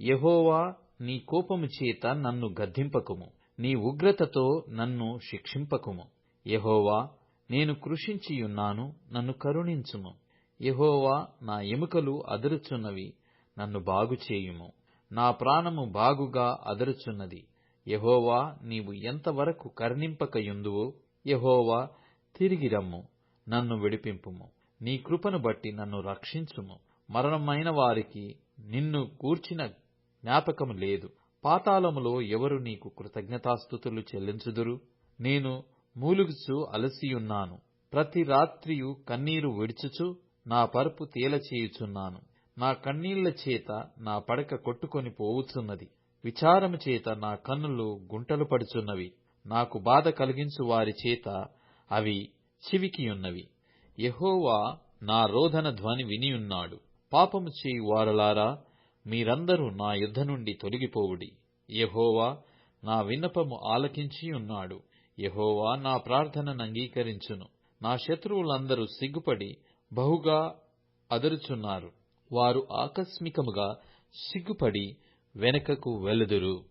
యెహోవా నీ కోపము చేత నన్ను గద్దింపకుము. నీ ఉగ్రతతో నన్ను శిక్షింపకుము. యెహోవా నేను కృషించియున్నాను నన్ను కరుణించుము. యెహోవా నా ఎముకలు అదరుచున్నవి నన్ను బాగుచేయుము. నా ప్రాణము బాగుగా అదరుచున్నది. యెహోవా నీవు ఎంతవరకు కరుణింపకయుందువో యెహోవా తిరిగి రమ్ము నన్ను విడిపింపుము. నీ కృపను బట్టి నన్ను రక్షించుము. మరణమైన వారికి నిన్ను కూర్చిన జ్ఞాపకము లేదు. పాతాళములో ఎవరు నీకు కృతజ్ఞతాస్థుతులు చెల్లించుదురు? నేను మూలుగుచు అలసియున్నాను. ప్రతి రాత్రియు కన్నీరు విడుచుచు నా పరుపు తేలచేయుచున్నాను. నా కన్నీళ్ళ చేత నా పడక కొట్టుకొని పోవుచున్నది. విచారము చేత నా కన్నులు గుంటలు పడుచున్నవి. నాకు బాధ కలిగించు వారి చేత అవి చివికియున్నవి. యెహోవా నా రోదన ధ్వని వినియున్నాడు. పాపము చేయు వారలారా మీరందరూ నా యుద్ధ నుండి తొలగిపోవుడి. యహోవా నా విన్నపము ఆలకించి ఉన్నాడు. యహోవా నా ప్రార్థనను అంగీకరించును. నా శత్రువులందరూ సిగ్గుపడి బహుగా అదరుచున్నారు. వారు ఆకస్మికముగా సిగ్గుపడి వెనుకకు వెలుదురు.